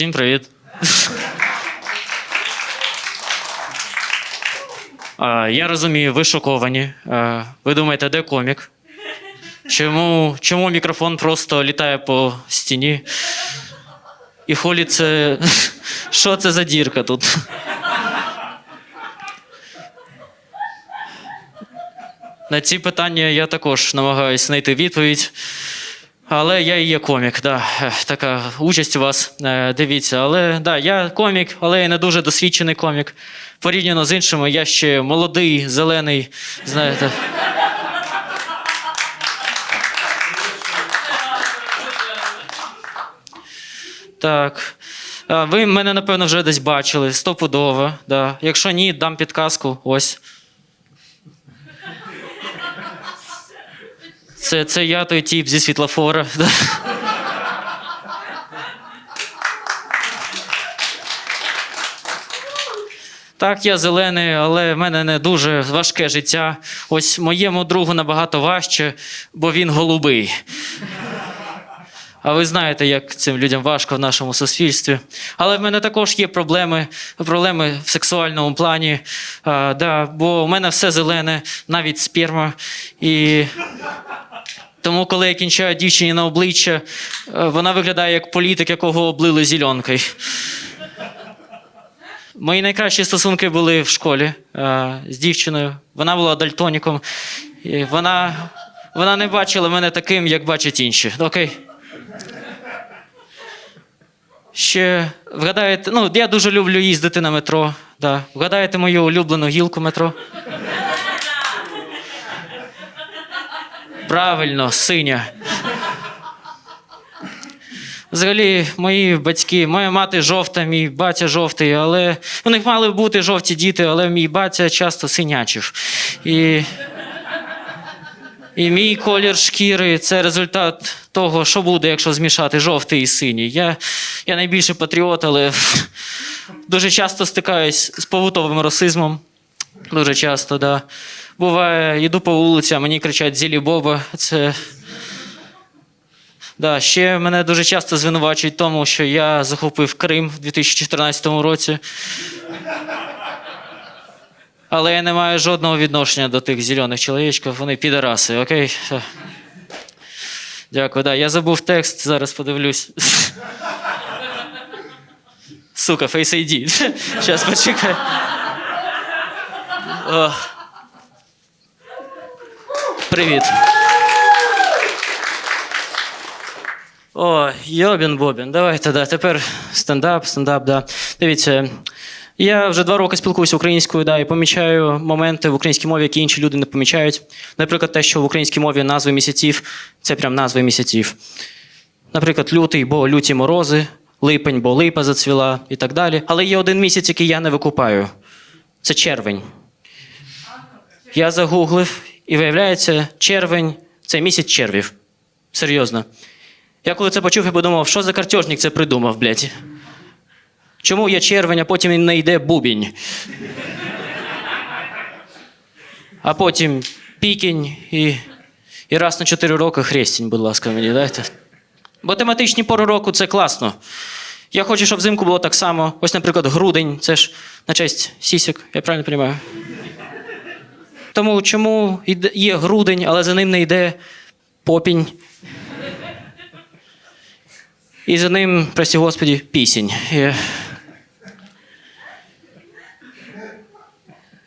Всім привіт. Я розумію, ви шоковані. Ви думаєте, де комік? Чому, чому мікрофон просто літає по стіні? І холі це. Що це за дірка тут? На ці питання я також намагаюся знайти відповідь. Але я і є комік, да. Така участь у вас. Е, Дивіться, але да, я комік, але я не дуже досвідчений комік. Порівняно з іншими, я ще молодий, зелений, знаєте. Так. Ви мене, напевно, вже десь бачили. Стопудово. Да. Якщо ні, дам підказку. Ось. Це, це я той тіп зі світлофора. Так, я зелений, але в мене не дуже важке життя. Ось моєму другу набагато важче, бо він голубий. А ви знаєте, як цим людям важко в нашому суспільстві. Але в мене також є проблеми, проблеми в сексуальному плані. А, да, бо у мене все зелене, навіть сперма. І тому, коли я кінчаю дівчині на обличчя, е, вона виглядає як політик, якого облили зеленкою. Мої найкращі стосунки були в школі е, з дівчиною. Вона була дальтоніком. І вона, вона не бачила мене таким, як бачать інші. Окей. Ще вгадаєте, ну, я дуже люблю їздити на метро. Да. Вгадаєте мою улюблену гілку метро? Правильно, синя. Взагалі, мої батьки, моя мати жовта, мій батя жовтий, але у них мали бути жовті діти, але мій батя часто синячив. І, і мій колір шкіри це результат того, що буде, якщо змішати жовтий і синій. Я, я найбільший патріот, але дуже часто стикаюсь з побутовим расизмом. Дуже часто, да. Буває, йду по вулиці, а мені кричать Зілі Боба. Це. Да, ще мене дуже часто звинувачують тому, що я захопив Крим в 2014 році. Але я не маю жодного відношення до тих зелених чоловічків, вони підараси, окей? Дякую, да. Я забув текст, зараз подивлюсь. Сука, Face ID. Зараз почекай. О. Привіт. О, Йобін Бобін. Давайте, да. Тепер стендап, стендап, да. Дивіться. Я вже два роки спілкуюся українською, да, і помічаю моменти в українській мові, які інші люди не помічають. Наприклад, те, що в українській мові назви місяців це прям назви місяців. Наприклад, лютий, бо люті морози, липень, бо липа зацвіла і так далі. Але є один місяць, який я не викупаю. Це червень. Я загуглив, і виявляється, червень це місяць червів. Серйозно. Я коли це почув, я подумав, що за картежник це придумав, блядь. Чому є червень, а потім не йде бубінь? А потім пікінь і, і раз на чотири роки хрестінь, будь ласка, мені дайте. Бо тематичні пори року це класно. Я хочу, щоб взимку було так само. Ось, наприклад, грудень це ж на честь сісік, я правильно розумію? Тому чому є грудень, але за ним не йде попінь. І за ним, прості Господі, пісень. І...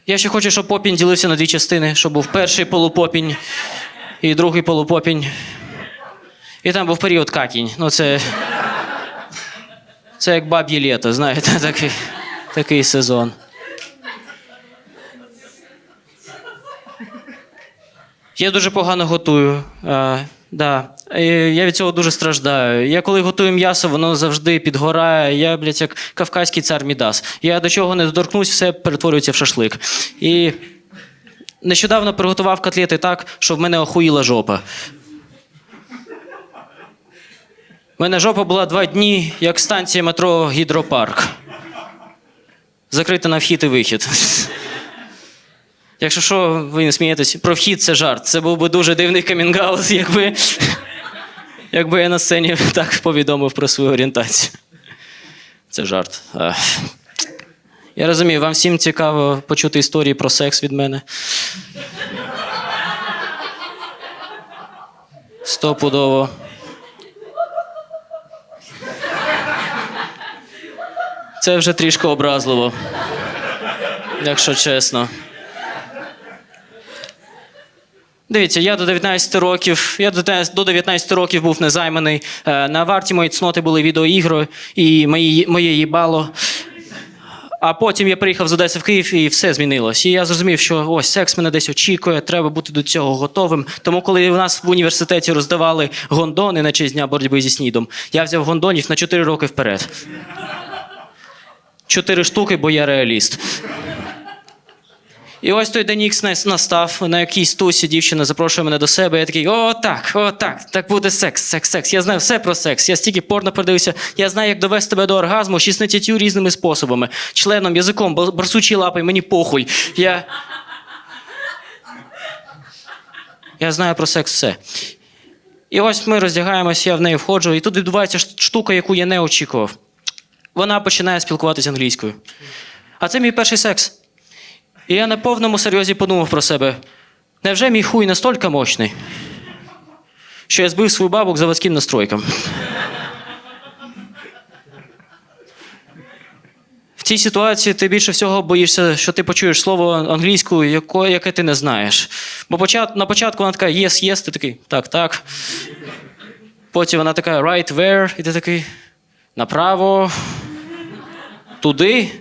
Я ще хочу, щоб попінь ділився на дві частини, щоб був перший полупопінь і другий полупопінь. І там був період какінь. Ну, це. Це як баб'є літо, знаєте, такий, такий сезон. Я дуже погано готую. А, да. Я від цього дуже страждаю. Я коли готую м'ясо, воно завжди підгорає. Я, блядь, як кавказький цар Мідас. Я до чого не доторкнусь, все перетворюється в шашлик. І нещодавно приготував котлети так, що в мене охуїла жопа. У мене жопа була два дні, як станція метро Гідропарк. Закрита на вхід і вихід. Якщо що, ви не смієтесь, про вхід це жарт. Це був би дуже дивний камінгаут, якби, якби я на сцені так повідомив про свою орієнтацію. Це жарт. Е, Я розумію, вам всім цікаво почути історії про секс від мене. Стопудово. Це вже трішки образливо. Якщо чесно. Дивіться, я до 19 років, я до 19 до 19 років був незайманий. Е, На варті моєї цноти були відеоігри і мої, моє їбало. А потім я приїхав з Одеси в Київ і все змінилось. І я зрозумів, що ось секс мене десь очікує, треба бути до цього готовим. Тому, коли у нас в університеті роздавали гондони на честь дня боротьби зі снідом, я взяв гондонів на 4 роки вперед. Чотири штуки, бо я реаліст. І ось той день ікс настав, на якійсь тусі дівчина запрошує мене до себе. Я такий, о, так, о, так, так буде секс, секс, секс. Я знаю все про секс. Я стільки порно продивився. Я знаю, як довести тебе до оргазму 16 різними способами. Членом, язиком, барсучі лапи, мені похуй. Я. Я знаю про секс все. І ось ми роздягаємось, я в неї входжу, і тут відбувається штука, яку я не очікував. Вона починає спілкуватися англійською. А це мій перший секс. І я на повному серйозі подумав про себе: невже мій хуй настільки мощний, що я збив свою бабу к заводським настройкам? В цій ситуації ти більше всього боїшся, що ти почуєш слово англійською, яко- яке ти не знаєш. Бо почат, на початку вона така yes, ти такий, так, так. Потім вона така right where, і ти такий направо, туди.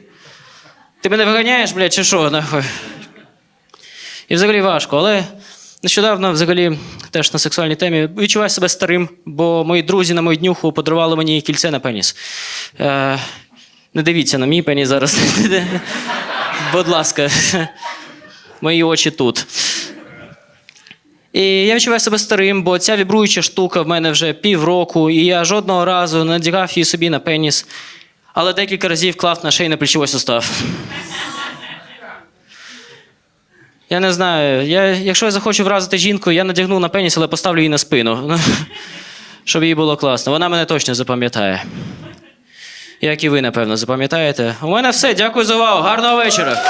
Ти мене виганяєш, блядь, чи що? Нахуй? І взагалі важко, але нещодавно, взагалі, теж на сексуальній темі відчуваю себе старим, бо мої друзі на мою днюху подарували мені кільце на пеніс. Е, не дивіться на мій пеніс зараз. Будь ласка, мої очі тут. І я відчуваю себе старим, бо ця вібруюча штука в мене вже півроку, і я жодного разу не надягав її собі на пеніс, але декілька разів клав на шейний плечовий сустав. Я не знаю. Я, якщо я захочу вразити жінку, я надягну на пеніс, але поставлю її на спину. Ну, Щоб їй було класно. Вона мене точно запам'ятає. Як і ви, напевно, запам'ятаєте. У мене все. Дякую за увагу. Гарного вечора.